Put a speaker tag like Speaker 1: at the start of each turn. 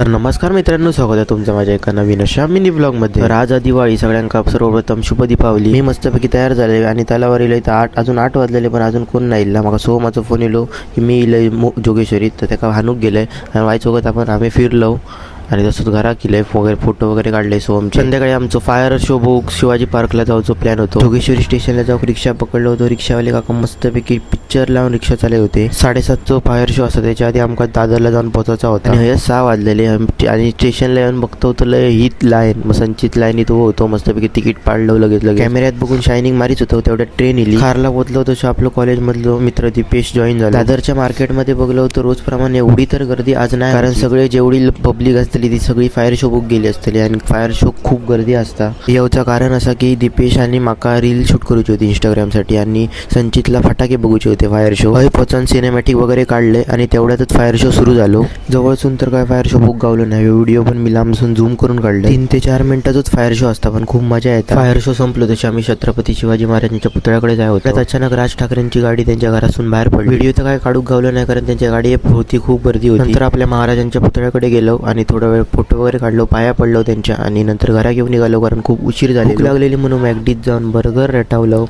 Speaker 1: तर नमस्कार मित्रांनो स्वागत आहे तुमचं माझ्या एका नवीन अशा मिनी ब्लॉगमध्ये तर आज दिवाळी सगळ्यांका सर्वप्रथम शुभ दीपावली. मी मस्तपैकी तयार झाले आणि तलावर इलो तर आठ अजून आठ वाजलेले पण अजून कोण नाही इल्ला मग सोमाचा फोन येलो की मी इलो मो जोगेश्वरीत. तर त्याका हानूक गेलंय. आणि वायचोगत आपण आम्ही फिरलो. आणि तसंच घरा किले वगैरे फोटो वगैरे काढले. सोमचे संध्याकाळी आमचं फायर शो बुक शिवाजी पार्कला जाऊचं प्लॅन होतो. जोगेश्वरी स्टेशनला जाऊन रिक्षा पकडलो होतो. रिक्षावाले काका मस्तपैकी पिक्चर लावून रिक्षा चालले होते. साडेसातचं फायर शो असतो. त्याच्या आधी आमका दादरला जाऊन पोहोचायचा होता. आणि हे सहा वाजलेले. आणि स्टेशनला येऊन बघतो तर लय हित लाईन मग संचित लाईन इथं होतो. मस्तपैकी तिकीट पाडलं लगेच लगेच. कॅमेऱ्यात बघून शायनिंग मारीच होतो. तेवढ्या ट्रेन इली. खारला पोहोचलो शो आपलं कॉलेजमधलं मित्र दीपेश जॉईन झाला. दादरच्या मार्केटमध्ये बघलो तर रोजप्रमाणे एवढी तर गर्दी आज नाही. कारण सगळे जेवढी पब्लिक असते असतली ती सगळी फायर शो बुक गेली असतली. आणि फायर शो खूप गर्दी असता. याचं कारण असं की दीपेश आणि माका रील शूट करूची होती इंस्टाग्रामसाठी आणि संचितला फटाके बघूचे होते फायर शो हय पोचान सिनेमॅटिक वगैरे काढले आणि तेवढ्यातच फायर शो सुरू झालो. जवळसून तर काय फायर शो बुक गावलो नाही. व्हिडिओ पण मी लांबसून झूम करून काढले. तीन ते चार मिनिटातच फायर शो असता पण खूप मजा येते. फायर शो संपलो तशी आम्ही छत्रपती शिवाजी महाराजांच्या पुतळ्याकडे जाय होतो. अचानक राज ठाकरेंची गाडी त्यांच्या घरातून बाहेर पडली. व्हिडिओ तर काय काढूक गावलं नाही कारण त्यांच्या गाडी होती खूप गर्दी होती. नंतर आपल्या महाराजांच्या पुतळ्याकडे गेलो आणि थोडं वेळ फोटो वगैरे काढलो पाया पडलो त्यांच्या आणि नंतर घरा घेऊन निघालो कारण खूप उशीर झाली लागलेली म्हणून मॅगडीत जाऊन बर्गर रेटावलं